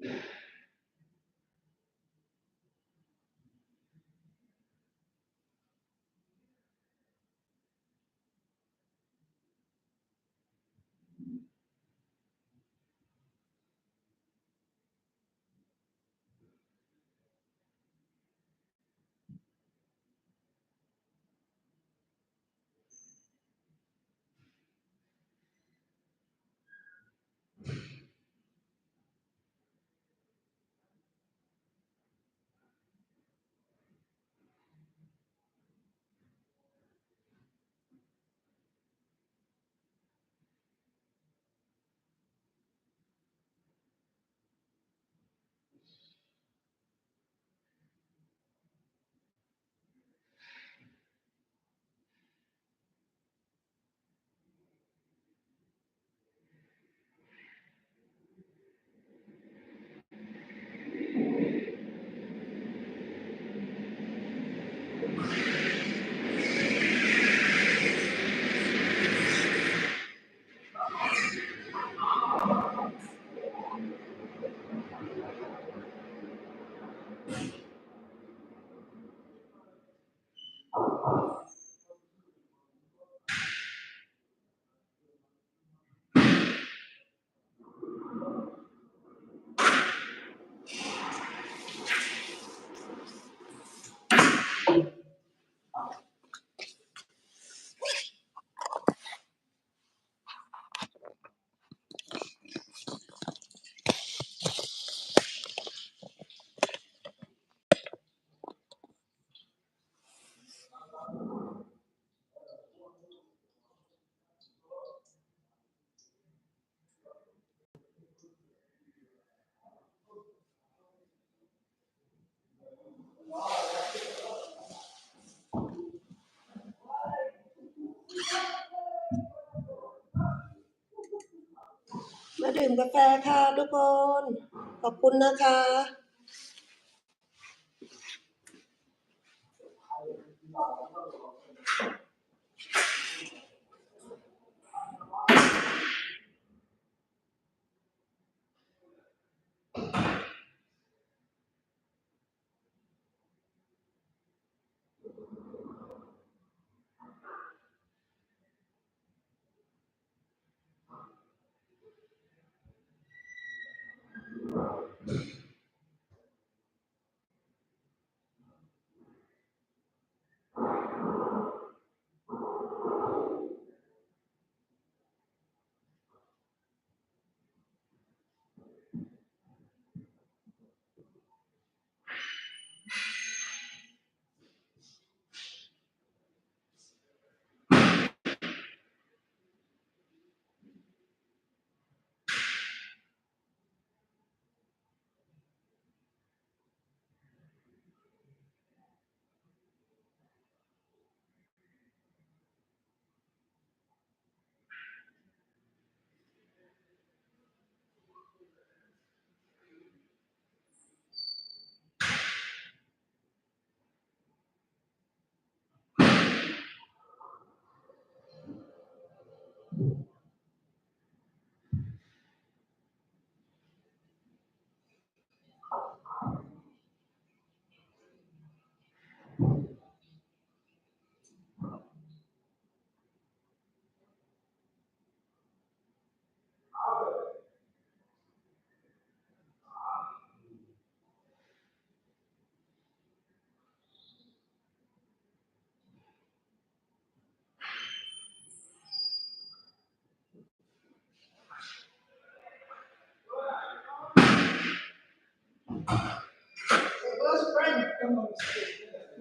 Yeah. าดื่มกาแฟค่ะทุกคน ขอบคุณนะคะ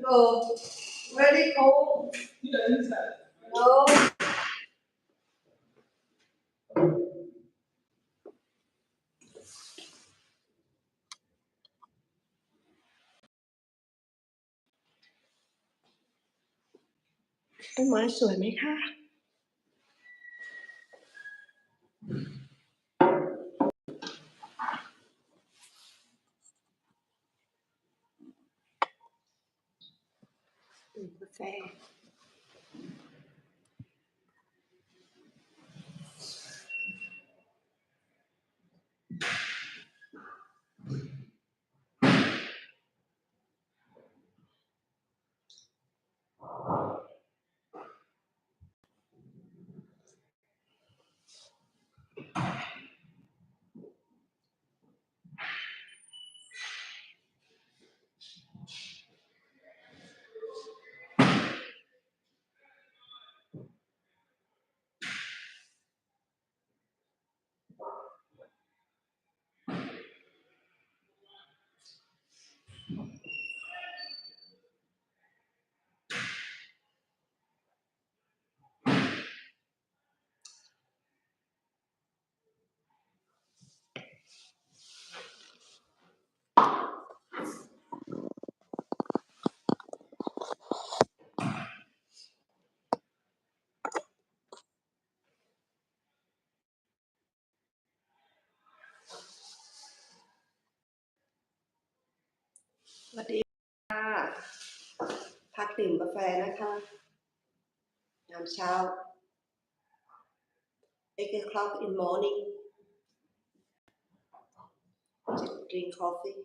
No very cold he doesn't say. no ต้นไม้ส ว วัสดีค่ะ พักดื่มกาแฟนะคะยามเช้า8 o'clock in morning to drink coffee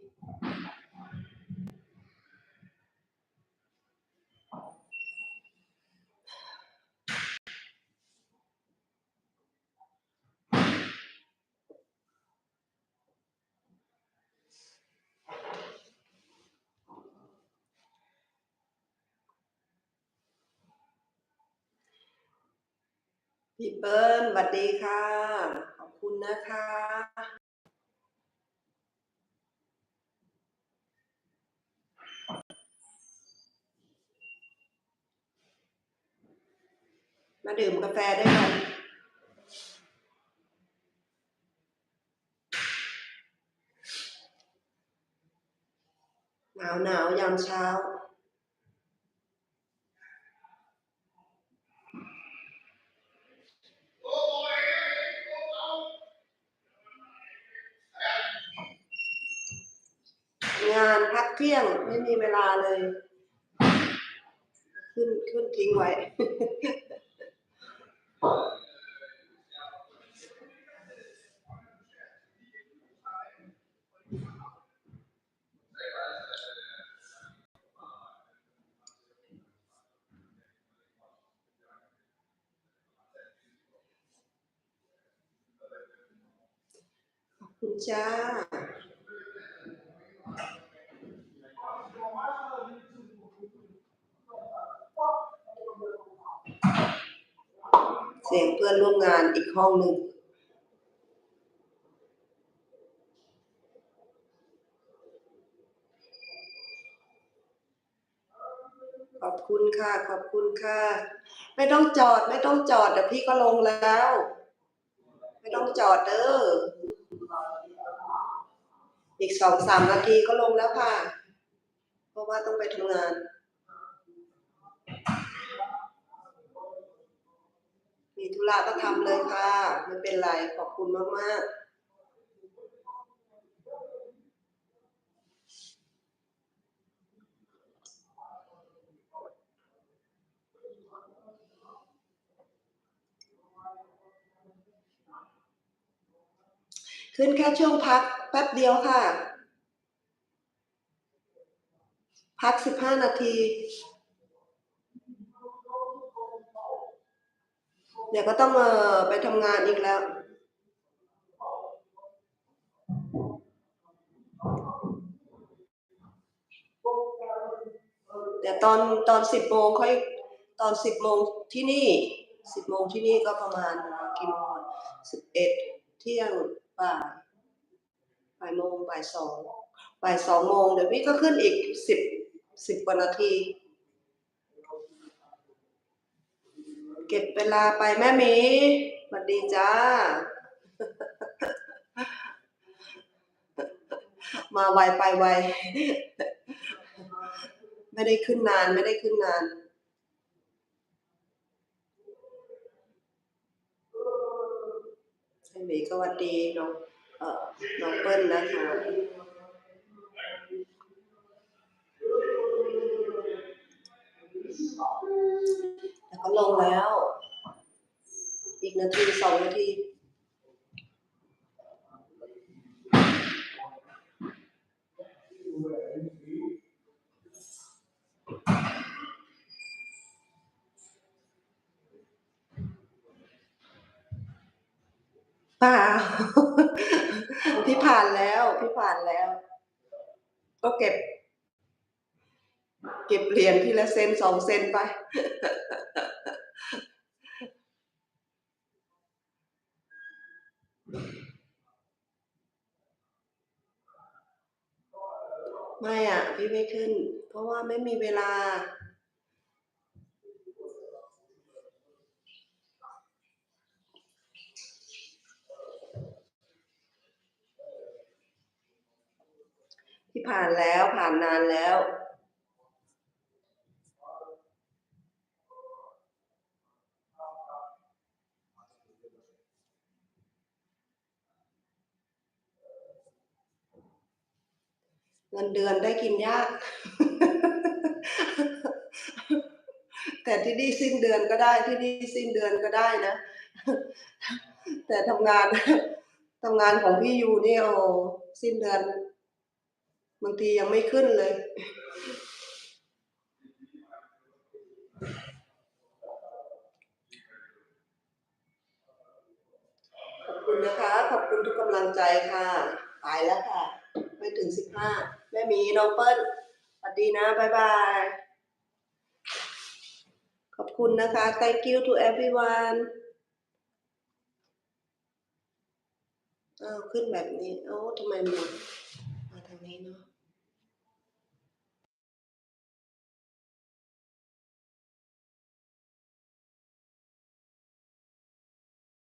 พี่เปิ้ลสวัสดีค่ะ ขอบคุณนะคะ มาดื่มกาแฟด้วยกันหนาวหนาวยามเช้า งานพักเที่ยงไม่มีเวลาเลย ขึ้นขึ้นทิ้งไว้ขอบคุณจ้า เสียงเพื่อนร่วมงานอีกห้องหนึ่งขอบคุณค่ะ ขอบคุณค่ะ ไม่ต้องจอดไม่ต้องจอดเดี๋ยวพี่ก็ลงแล้ว ไม่ต้องจอดเด้ออีกสองสามนาทีก็ลงแล้วค่ะ เพราะว่าต้องไปทำงาน มีธุระก็ทำเลยค่ะ ไม่เป็นไร ขอบคุณมาก ๆขึ้นแค่ช่วงพักแป๊บเดียวค่ะ พักสิบห้านาที เดี๋ยวก็ต้องเออไปทำงานอีกแล้ว เดี๋ยวตอนตอนสิบโมงค่อยตอนสิบโมงที่นี่สิบโมงที่นี่ก็ประมาณกี่โมงสิบเอ็ดเที่ยงบ่ายบ่ายโมงบ่ายสองบ่ายสองโมงเดี๋ยวพี่ก็ขึ้นอีกสิบสิบกว่านาที เก็บเวลาไปแม่หมีสวัสดีจ้า มาไวไปไว ไม่ได้ขึ้นนานไม่ได้ขึ้นนานแม่หมีก็วัสดีน้องเอ่อน้องเปิ้ลนะคะแลงแล้ว อีกนาทีสองนาทีป่าพี่ผ่านแล้ว พี่ผ่านแล้ว ก็เก็บ เก็บเหรียญทีละเซนสองเซนไป ไม่อะ พี่ไม่ขึ้น เพราะว่าไม่มีเวลาที่ผ่านแล้วผ่านนานแล้ว เงินเดือนได้กินยาก แต่ที่นี่สิ้นเดือนก็ได้ที่นี่สิ้นเดือนก็ได้นะ แต่ทำงานทำงานของพี่ยูนี่โอ้สิ้นเดือนบางทียังไม่ขึ้นเลย ขอบคุณนะคะ ขอบคุณทุกกำลังใจค่ะตายแล้วค่ะ ถึงสิบห้าแม่มีน้องเปิ้ลสวัสดีนะบ๊ายบาย ขอบคุณนะคะ thank you to everyone อ้าวขึ้นแบบนี้เอ้ทำไมมันมาทางนี้เนาะ